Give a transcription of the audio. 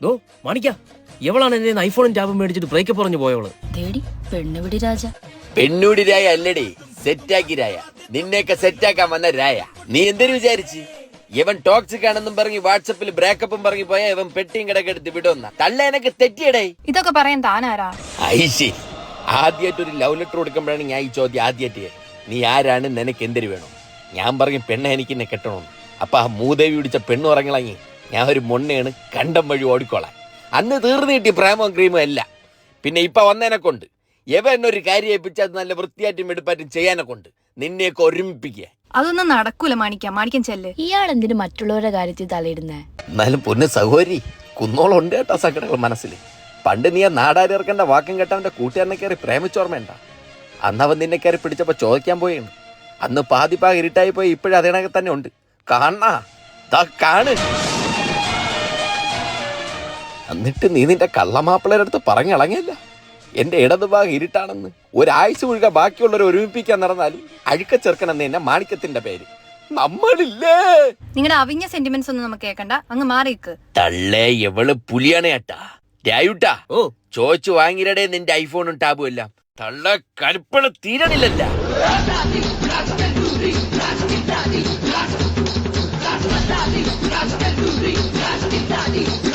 ദോ മാണിക്ക എവളാണ് എന്റെ ഐഫോണും ടാബും മേടിച്ചിട്ട് ബ്രേക്കപ്പ് പറഞ്ഞു പോയവൾ? തേടി പെണ്ണുപിടി രാജ. പെണ്ണൂടി രായ അല്ലടി സെറ്റാക്കി രായ. നിന്നെയൊക്കെ സെറ്റാക്കാൻ വന്ന രായ. നീ എന്തൊരു വിചാരിച്ച്? ഇവൻ ടോക്സിക് ആണെന്നും പറഞ്ഞ് വാട്സപ്പിൽ ബ്രേക്കപ്പും പറഞ്ഞു പോയാ ഇവൻ പെട്ടിയും കിടക്കെടുത്ത് വിടുന്ന തള്ള എനക്ക് തെറ്റിയടേ. ഇതൊക്കെ പറയാൻ താനാരാ? ഐശി ആദ്യമായിട്ട് ഒരു ലവ് ലെറ്റർ കൊടുക്കുമ്പോഴാണ് ഞാൻ ഈ ചോദ്യം ആദ്യമായിട്ട് നീ ആരാണ്? നിനക്ക് എന്തൊരു വേണം? ഞാൻ പറഞ്ഞു പെണ്ണെ എനിക്ക് എന്നെ കെട്ടണം അപ്പൊ ആ മൂദേവി പിടിച്ച പെണ്ണ് ഉറങ്ങളങ്ങി ഞാൻ ഒരു മൊണ്ണയാണ് കണ്ടം വഴി ഓടിക്കോളാം അന്ന് തീർന്നു കിട്ടി പ്രേമവും ക്രീമും അല്ല പിന്നെ ഇപ്പം വന്നതിനെ കൊണ്ട്. എവ എന്നൊരു ഒരു കാര്യം ഏൽപ്പിച്ചാൽ അത് നല്ല വൃത്തിയായിട്ടും എടുപ്പാറ്റും ചെയ്യാനെ കൊണ്ട് നിന്നെയൊക്കെ ഒരുമിപ്പിക്കുക. അതൊന്നും നടക്കൂല മാണിക്ക. മാണിക്കം ചെല്ല്. ഇയാൾ എന്തിനു മറ്റുള്ളവരുടെ കാര്യത്തിൽ തലയിടുന്നേ? എന്നാലും പൊന്ന് സഹോരി കുന്നോളുണ്ട് കേട്ടോ സങ്കടങ്ങൾ മനസ്സിൽ പണ്ട് നീ ആ നാടാരി ഇറക്കേണ്ട വാക്കും കേട്ടവന്റെ കൂട്ടുകാരനെ കയറി പ്രേമിച്ചോർമ്മയുണ്ട അന്ന് അവൻ നിന്നെ കയറി പിടിച്ചപ്പോ ചോദിക്കാൻ പോയാണ്. അന്ന് പാതി പാ ഇരുട്ടായി പോയി ഇപ്പോഴും അതിനകത്ത് തന്നെ ഉണ്ട്. കാണാ. ദാ കാണ്. എന്നിട്ട് നീ നിന്റെ കള്ളമാപ്പിളരെ അടുത്ത് പറഞ്ഞിളങ്ങിയല്ല എന്റെ ഇടതുഭാഗം ഇരുട്ടാണെന്ന്. ഒരാഴ്ച മുഴുവൻ ബാക്കിയുള്ളവരെ ഒരുമിപ്പിക്കാൻ നടന്നാൽ അഴുക്ക ചെറുക്കൻ എന്ന് മാണിക്യത്തിന്റെ പേര്. നമ്മളില്ലേ? നിങ്ങളുടെ അവിഞ്ഞ സെന്റിമെന്റ്സ് ഒന്നും നമുക്ക് കേൾക്കണ്ട അങ്ങ് മാറിക്ക് തള്ളേ എവൾ പുലിയാണേട്ടാ. ഓ. ചോച്ചു വാങ്ങിരടെ നിന്റെ ഐഫോണും ടാബും എല്ലാം. തള്ള കരുപ്പള തീരണില്ലല്ല. Thank you.